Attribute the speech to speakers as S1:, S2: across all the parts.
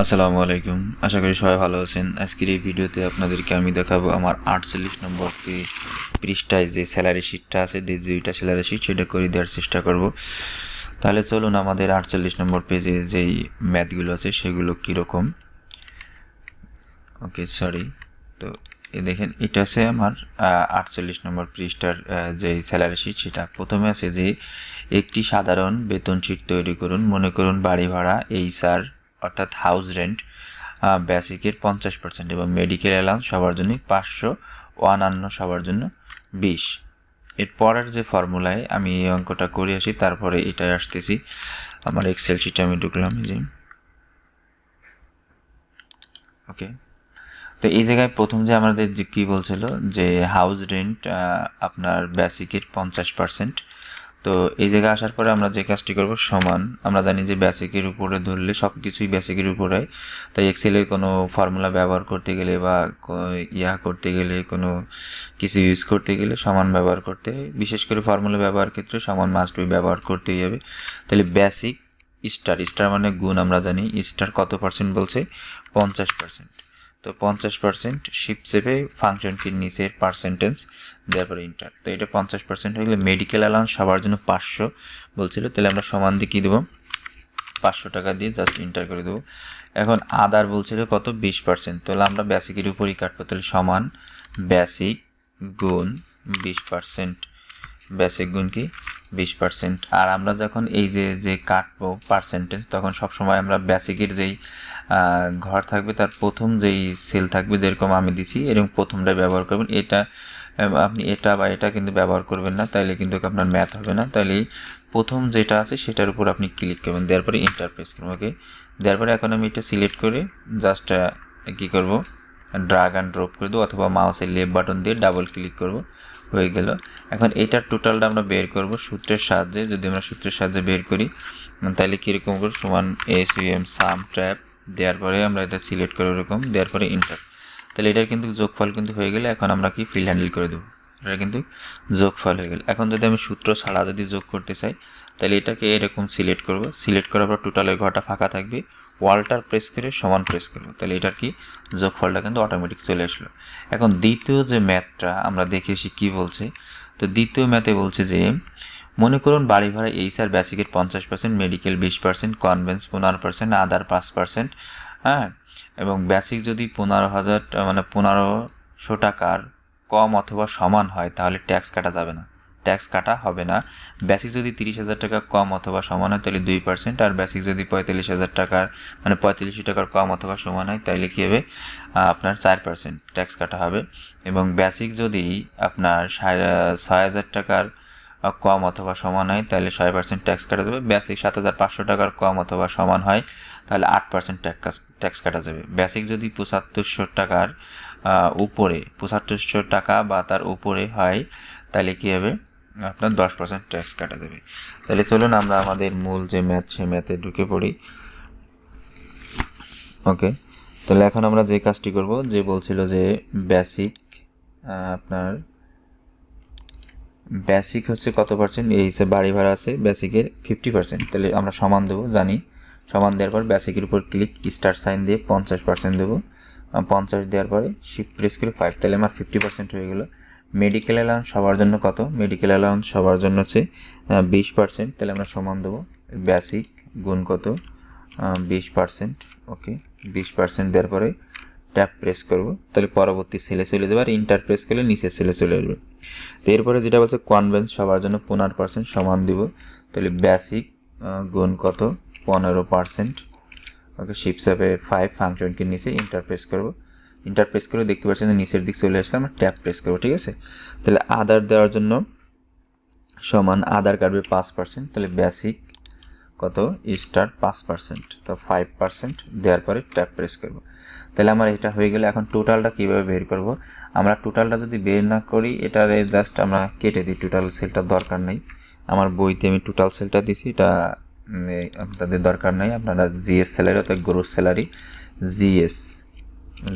S1: আসসালামু আলাইকুম। আশা করি সবাই ভালো আছেন। আজকের এই ভিডিওতে আপনাদেরকে আমি দেখাবো আমার আটচল্লিশ নম্বর পৃষ্ঠায় যে স্যালারি শিটটা আছে, যে দুইটা স্যালারি শিট সেটা করে দেওয়ার চেষ্টা করব। তাহলে চলুন আমাদের আটচল্লিশ নম্বর পেজে যেই ম্যাথগুলো আছে, সেগুলো কীরকম? ওকে সরি তো এ দেখেন, এটা আছে আমার আটচল্লিশ নম্বর পৃষ্ঠার যেই স্যালারি শিট সেটা প্রথমে আছে যে একটি সাধারণ বেতন শিট তৈরি করুন। মনে করুন বাড়ি ভাড়া, এই সার অর্থাৎ হাউস রেন্ট বেসিকের পঞ্চাশ পার্সেন্ট এবং মেডিকেল অ্যালাউন্স সবার জন্য পাঁচশো, অন্যান্য সবার জন্য বিশ। এর পরের যে ফর্মুলায় আমি এই অঙ্কটা করে আসি, তারপরে এটাই আসতেছি। আমার এক্সেল শিটে আমি ঢুকলাম যে। ওকে তো এই জায়গায় প্রথম যে আমাদের যে কী বলছিল, যে হাউস রেন্ট আপনার বেসিকের পঞ্চাশ পার্সেন্ট তো এই জায়গায় আসার পরে আমরা যে কাজটি করব সমান। আমরা জানি যে বেসিকের উপরে ধরলে সব কিছুই বেসিকের উপরে। তাই এক্সেলে কোনো ফর্মুলা ব্যবহার করতে গেলে বা ইয়া করতে গেলে, কোনো কিছু ইউজ করতে গেলে সমান ব্যবহার করতে। বিশেষ করে ফর্মুলা ব্যবহার ক্ষেত্রে সমান মাস্ট বি ব্যবহার করতেই হবে। তাহলে বেসিক স্টার স্টার মানে গুণ আমরা জানি। স্টার কত পার্সেন্ট বলছে? পঞ্চাশ পার্সেন্ট তো পঞ্চাশ পার্সেন্ট শিপ সেভে ফাংশনটির নিচের পার্সেন্টেজ পরে ইন্টার তো এটা পঞ্চাশ পার্সেন্ট হয়ে গেলে মেডিকেল অ্যালাউন্স সবার জন্য পাঁচশো বলছিল, তাহলে আমরা সমান দিয়ে কী দেবো? পাঁচশো টাকা দিয়ে জাস্ট ইন্টার করে দেবো। এখন আদার বলছিল কত? বিশ পার্সেন্ট তাহলে আমরা বেসিকের উপরই কাটবো, তাহলে সমান বেসিক গুণ বিশ পার্সেন্ট বেসিক গুণ কি? বিশ পার্সেন্ট আর আমরা যখন এই যে যে কাটবো পার্সেন্টেজ তখন সবসময় আমরা বেসিকের যেই ঘর থাকবে, তার প্রথম যেই সেল থাকবে, যেরকম আমি দিছি, এরকম প্রথমটা ব্যবহার করবেন। এটা আপনি এটা বা এটা কিন্তু ব্যবহার করবেন না, তাইলে কিন্তু আপনার ম্যাথ হবে না। তাইলে প্রথম যেটা আছে, সেটার উপর আপনি ক্লিক করবেন, দেওয়ার পরে ইন্টারপ্রেস করবেন ওকে দেওয়ার পরে এখন আমি এটা সিলেক্ট করে জাস্ট কী করব ড্রাগ অ্যান্ড ড্রপ করে দেবো, অথবা মাউসের লেফট বাটন দিয়ে ডাবল ক্লিক করব। হয়ে গেল। এখন এটার টোটালটা আমরা বের করব সূত্রের সাহায্যে। যদি আমরা সূত্রের সাহায্যে বের করি তাহলে কীরকম করে সমান এস ইউএম সাম ট্র্যাপ দেওয়ার পরে আমরা এটা সিলেক্ট করে ওরকম, দেওয়ার পরে ইন্টার তাহলে এটার কিন্তু যোগফল কিন্তু হয়ে গেলে এখন আমরা কি ফিল হ্যান্ডেল করে দেবো? এটা কিন্তু যোগফল হয়ে গেল। এখন যদি আমি সূত্র ছাড়া যদি যোগ করতে চাই তাহলে এটাকে এরকম সিলেক্ট করব। সিলেক্ট করার পর টোটালের ঘরটা ফাঁকা থাকবে। ওয়ালটার প্রেস করে সমান প্রেস করব। তাহলে এটার কি? যোগফলটা কিন্তু অটোমেটিক চলে আসলো। এখন দ্বিতীয় যে ম্যাথটা আমরা দেখে এসি কী বলছে? তো দ্বিতীয় ম্যাথে বলছে যে, মনে করুন বাড়ি ভাড়া এইচ আর বেসিকের পঞ্চাশ পার্সেন্ট মেডিকেল বিশ পার্সেন্ট কনভেন্স পনেরো পার্সেন্ট আদার পাঁচ পার্সেন্ট হ্যাঁ? এবং বেসিক যদি পনেরো হাজার মানে পনেরোশো টাকার কম অথবা সমান হয়, তাহলে ট্যাক্স কাটা যাবে না। ট্যাক্স কাটা হবে না। বেসিক যদি তিরিশ হাজার টাকা কম অথবা সমান হয়, তাহলে দুই পার্সেন্ট আর বেসিক যদি পঁয়তাল্লিশ হাজার টাকার মানে পঁয়তাল্লিশশো টাকার কম অথবা সমান হয় তাহলে কী হবে? আপনার চার পার্সেন্ট ট্যাক্স কাটা হবে। এবং বেসিক যদি আপনার ছয় হাজার টাকার কম অথবা সমান হয় তাহলে ছয় পার্সেন্ট ট্যাক্স কাটা যাবে। বেসিক সাত হাজার পাঁচশো টাকার কম অথবা সমান হয়, তাহলে আট পার্সেন্ট ট্যাক্স ট্যাক্স কাটা যাবে। বেসিক যদি পঁচাত্তরশো টাকার উপরে, পঁচাত্তরশো টাকা বা তার উপরে হয় তাহলে কী হবে? আপনার দশ পার্সেন্ট ট্যাক্স কাটা যাবে তাহলে চলুন আমরা আমাদের মূল যে ম্যাথ সে ম্যাথে ঢুকে পড়ি। ওকে তাহলে এখন আমরা যে কাজটি করব, যে বলছিল যে বেসিক আপনার বেসিক হচ্ছে কত পার্সেন্ট এই হিসেবে বাড়ি ভাড়া আছে বেসিকের ফিফটি পার্সেন্ট তাহলে আমরা সমান দেবো, জানি। সমান দেওয়ার পর বেসিকের উপর ক্লিক স্টার সাইন দিয়ে পঞ্চাশ পার্সেন্ট দেবো। পঞ্চাশ দেওয়ার পরে শিফট প্রেস করে ফাইভ তাহলে আমার ফিফটি পার্সেন্ট হয়ে গেলো। মেডিকেল অ্যালাউন্স সবার জন্য কত? মেডিকেল অ্যালাউন্স সবার জন্য হচ্ছে বিশ পার্সেন্ট তাহলে আমরা সমান দেবো। বেসিক গুণ কত? বিশ পার্সেন্ট ওকে বিশ পার্সেন্ট দেওয়ার পরে ট্যাপ প্রেস করব। তাহলে পরবর্তী সেলে চলে যাবে, আর ইন্টার প্রেস করলে নিচের সেলে চলে আসবে। তো এরপরে যেটা বলছে কনভেন্স সবার জন্য পনেরো পার্সেন্ট সমান দিব। তাহলে বেসিক গুণ কত? পনেরো পার্সেন্ট ওকে শিপসাপে ফাইভ ফাংশনকে নিচে ইন্টার প্রেস করব। ইন্টার প্রেস করে দেখতে পাচ্ছেন যে নিচের দিক চলে আসছে আমরা ট্যাপ প্রেস করব, ঠিক আছে? তাহলে আদার দেওয়ার জন্য সমান আদার কাটবে পাঁচ পার্সেন্ট তাহলে বেসিক কত? স্টার পাঁচ পার্সেন্ট তো ফাইভ পার্সেন্ট দেওয়ার পরে ট্যাপ প্রেস করব। তাহলে আমার এটা হয়ে গেলে, এখন টোটালটা কীভাবে বের করব? আমরা টোটালটা যদি বের না করি এটারে জাস্ট আমরা কেটে দিই টোটাল সেলটার দরকার নেই। আমার বইতে আমি টোটাল সেলটা দিছি, এটা আপনাদের দরকার নেই, আপনারা জিএস স্যালারি অর্থাৎ gross salary GS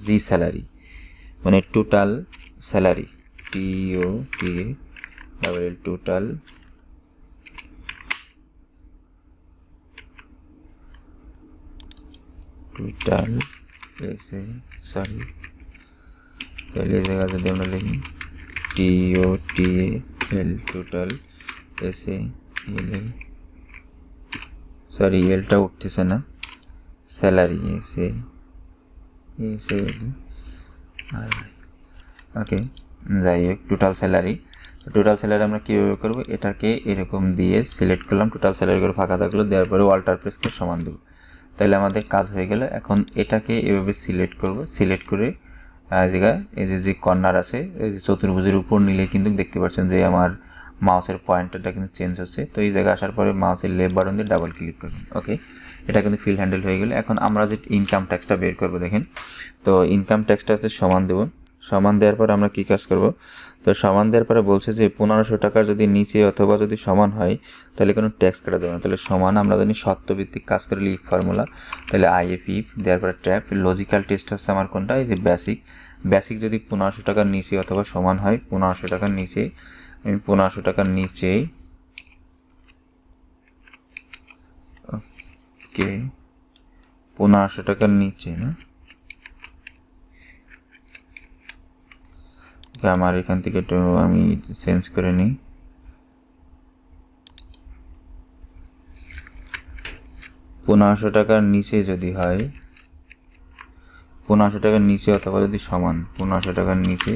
S1: G salary মানে total salary TO T L total total S sorry তাহলে এই জায়গায় যদি আমরা লিখি T T L total S L sorry এলটা উঠতেছে না salary S A S A okay যাই হোক টোটাল স্যালারি টোটাল স্যালারি আমরা কীভাবে করব? এটাকে এরকম দিয়ে সিলেক্ট করলাম। টোটাল স্যালারি করে ফাঁকা থাকল, দেওয়ার পরে ওয়াল্টার প্রেসকে সমান দেবো। তাহলে আমাদের কাজ হয়ে গেল। এখন এটাকে এভাবে সিলেক্ট করব। সিলেক্ট করে জায়গায় এই যে যে কর্নার আছে, এই যে চতুর্ভুজের উপর নিলে কিন্তু দেখতে পাচ্ছেন যে আমার মাউসের পয়েন্টারটা কিন্তু চেঞ্জ হচ্ছে। তো এই জায়গায় আসার পরে মাউসের লেফট বাটন দিয়ে ডাবল ক্লিক করবেন। ওকে এটা কিন্তু ফিল হ্যান্ডেল হয়ে গেলে। এখন আমরা যে ইনকাম ট্যাক্সটা বের করব, দেখেন। তো ইনকাম ট্যাক্সটা হচ্ছে সমান দেবো। সমান দেওয়ার পর আমরা কী কাজ করব? তো সমান দেওয়ার পরে বলছে যে, পনেরোশো টাকার যদি নিচে অথবা যদি সমান হয়, তাহলে কোনো ট্যাক্স কাটা যাবে না। তাহলে সমান আমরা জানি সত্যভিত্তিক কাজ করে লিপ ফর্মুলা তাহলে আইএফ ইফ দেওয়ার পরে ট্র্যাপ লজিক্যাল টেস্ট হচ্ছে আমার কোনটা? এই যে বেসিক বেসিক যদি পনেরোশো টাকার নিচে অথবা সমান হয়, পনেরোশো টাকার নিচে, আমি পনেরোশো টাকার নিচেই ওকে পনেরোশো টাকার নিচে, না? আমার এখান থেকে একটু আমি চেঞ্জ করে নিই। পনেরোশো টাকার নিচে যদি হয়, পনেরোশো টাকার নিচে অথবা যদি সমান, পনেরোশো টাকার নিচে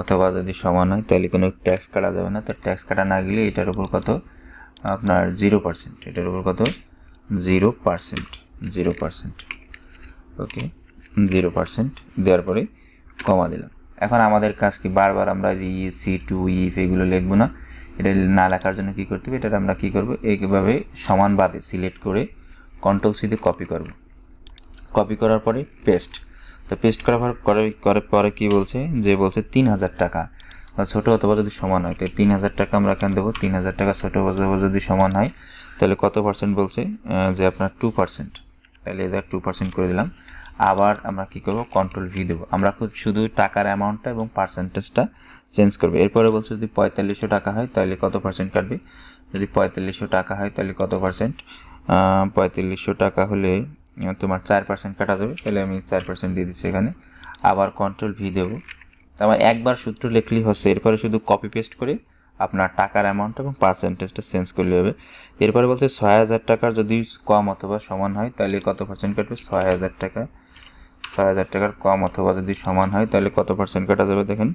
S1: অথবা যদি সমান হয়, তাহলে কোনো ট্যাক্স কাটা যাবে না। তো ট্যাক্স কাটা না গেলে এটার উপর কত? আপনার জিরো পার্সেন্ট এটার উপর কত? Zero percent zero percent okay zero percent দেওয়ার পরে কমা দিলাম। এখন আমাদের কাজ কি? বারবার আমরা ই সি টু ইফ এগুলো লিখব না। এটা না লেখার জন্য কী করতে হবে? এটা আমরা কী করব? এইভাবে সমান বাদে সিলেক্ট করে কন্ট্রোল সিতে কপি করব। কপি করার পরে পেস্ট তো পেস্ট করার পর করে পরে কী বলছে? যে বলছে তিন হাজার টাকা। ছোটো অথবা যদি সমান হয় তো তিন হাজার টাকা আমরা এখানে দেবো। তিন হাজার টাকা ছোটো অথবা যদি সমান হয় তাহলে কত পার্সেন্ট বলছে? যে আপনার টু পার্সেন্ট তাহলে এদের টু পার্সেন্ট করে দিলাম। আবার আমরা কি করব? কন্ট্রোল ভি দেবো। আমরা খুব শুধু টাকার অ্যামাউন্টটা এবং পার্সেন্টেজটা চেঞ্জ করব। এরপরে বলছে যদি পঁয়তাল্লিশশো টাকা হয়, তাহলে কত পার্সেন্ট কাটবে? যদি পঁয়তাল্লিশশো টাকা হয়, তাহলে কত পার্সেন্ট পঁয়তাল্লিশশো টাকা হলে তোমার চার পার্সেন্ট কাটা যাবে। তাহলে আমি চার পার্সেন্ট দিয়ে দিচ্ছি এখানে। আবার কন্ট্রোল ভি দেবো। আমার একবার সূত্র লিখলেই হচ্ছে। এরপরে শুধু কপি পেস্ট করে। আপনার টাকার অ্যামাউন্ট এবং পার্সেন্টেজটা চেঞ্জ করলে হবে। এরপরে বলছে ছয় হাজার টাকার যদি কম অথবা সমান হয়, তাহলে কত পার্সেন্ট কাটবে? ছয় হাজার টাকা। ছয় হাজার টাকার কম অথবা যদি সমান হয়, তাহলে কত পার্সেন্ট কাটা যাবে দেখেন?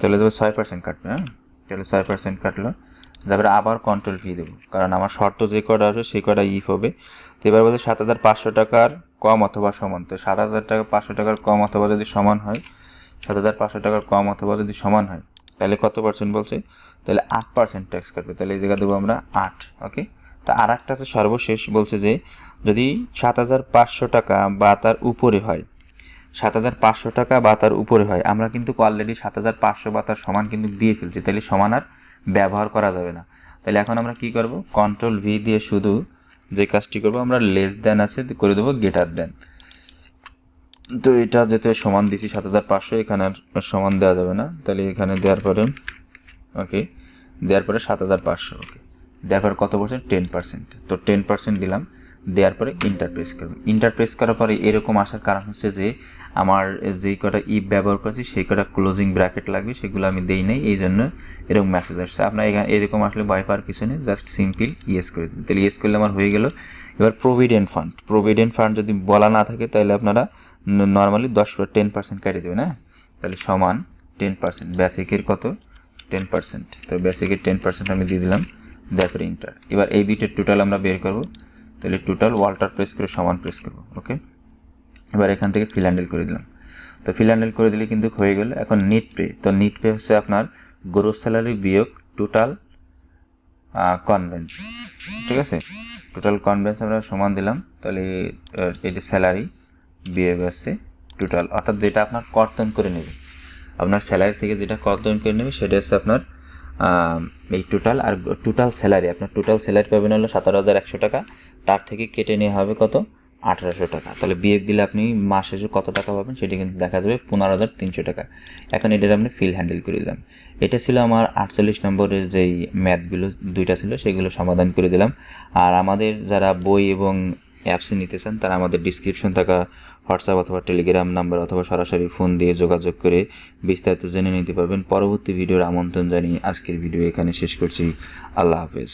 S1: তাহলে দেবে ছয় পার্সেন্ট কাটবে হ্যাঁ? তাহলে ছয় পার্সেন্ট কাটলো। তারপরে আবার কন্ট্রোল ফি দেবো, কারণ আমার শর্ত যে কটা আছে সেই কটা ইফ হবে। তো এবার বলছে সাত হাজার পাঁচশো টাকার কম অথবা সমান। তো সাত হাজার টাকা, পাঁচশো টাকার কম অথবা যদি সমান হয়, সাত হাজার পাঁচশো টাকার কম অথবা যদি সমান হয় তাহলে কত পার্সেন্ট বলছে? তাহলে আট পার্সেন্ট ট্যাক্স কাটবে। তাহলে এই জায়গা দেবো আমরা আট ওকে তা আর একটা আছে সর্বশেষ, বলছে যে যদি সাত হাজার পাঁচশো টাকা বা তার উপরে হয়, সাত হাজার পাঁচশো টাকা বা তার উপরে হয়, আমরা কিন্তু অলরেডি সাত হাজার পাঁচশো বা তার সমান কিন্তু দিয়ে ফেলছি। তাহলে সমান আর ব্যবহার করা যাবে না। তাহলে এখন আমরা কি করব? কন্ট্রোল ভি দিয়ে শুধু যে কাজটি করব, আমরা লেস দেন আছে, করে দেবো গেটার দেন তো এটা যেহেতু সমান দিছি সাত হাজার পাঁচশো, এখানে আর সমান দেওয়া যাবে না। তাহলে এখানে দেওয়ার পরে, ওকে, দেওয়ার পরে সাত হাজার পাঁচশো, ওকে। দেওয়ার পরে কত পার্সেন্ট টেন পার্সেন্ট তো টেন পার্সেন্ট দিলাম, দেওয়ার পরে ইন্টারপ্রেস করব। ইন্টারপ্রেস করার পরে এরকম আসার কারণ হচ্ছে যে, আমার যেই কটা ইপ ব্যবহার করেছি, সেই কটা ক্লোজিং ব্র্যাকেট লাগবে, সেগুলো আমি দেই নাই, এই জন্য এরকম মেসেজ আসছে। আপনার এখানে এরকম আসলে পাওয়ার কিছু নেই জাস্ট সিম্পল ইয়েস করে দিন। তাহলে ইয়েস করলে আমার হয়ে গেল। এবার প্রভিডেন্ট ফান্ড প্রভিডেন্ট ফান্ড যদি বলা না থাকে, তাহলে আপনারা নর্মালি দশ টেন পার্সেন্ট কেটে দেবেন হ্যাঁ? তাহলে সমান টেন পার্সেন্ট বেসিকের কত? টেন পার্সেন্ট তো বেসিকের টেন পার্সেন্ট আমি দিয়ে দিলাম দেয়ার ইন্টার এবার এই দুইটার টোটাল আমরা বের করব, তাহলে টোটাল ওয়াল্টার প্রেস করে সমান প্রেস করব ওকে এবার এখান থেকে ফিল হ্যান্ডেল করে দিলাম। তো ফিল হ্যান্ডেল করে দিলে কিন্তু হয়ে গেল এখন নিট পে তো নিট পে হচ্ছে আপনার গ্রোস স্যালারি বিয়োগ টোটাল কনভেন্স ঠিক আছে? টোটাল কনভেন্স আমরা সমান দিলাম, তাহলে যে স্যালারি বিয়োগ হচ্ছে টোটাল অর্থাৎ যেটা আপনার কর্তন করে নেবে। আপনার স্যালারি থেকে যেটা কর্তন করে নেবে, সেটা হচ্ছে আপনার এই টোটাল আর টোটাল স্যালারি আপনার টোটাল স্যালারি পাবেন হলো সতেরো হাজার একশো টাকা। তার থেকে কেটে নেওয়া হবে কত? আঠারোশো টাকা। তাহলে বিয়োগ দিলে আপনি মাস শেষে কত টাকা পাবেন? সেটা কিন্তু দেখা যাবে পনেরো হাজার তিনশো টাকা। এখন এটার আপনি ফিল হ্যান্ডেল করে দিলাম। এটা ছিল আমার আটচল্লিশ নম্বরের যেই ম্যাথগুলো দুইটা ছিল, সেগুলো সমাধান করে দিলাম। আর আমাদের যারা বই এবং অ্যাপসে নিতে চান, তারা আমাদের ডিসক্রিপশন থাকা হোয়াটসঅ্যাপ অথবা টেলিগ্রাম নাম্বার অথবা সরাসরি ফোন দিয়ে যোগাযোগ করে বিস্তারিত জেনে নিতে পারবেন। পরবর্তী ভিডিওর আমন্ত্রণ জানিয়ে আজকের ভিডিও এখানে শেষ করছি। আল্লাহ হাফেজ।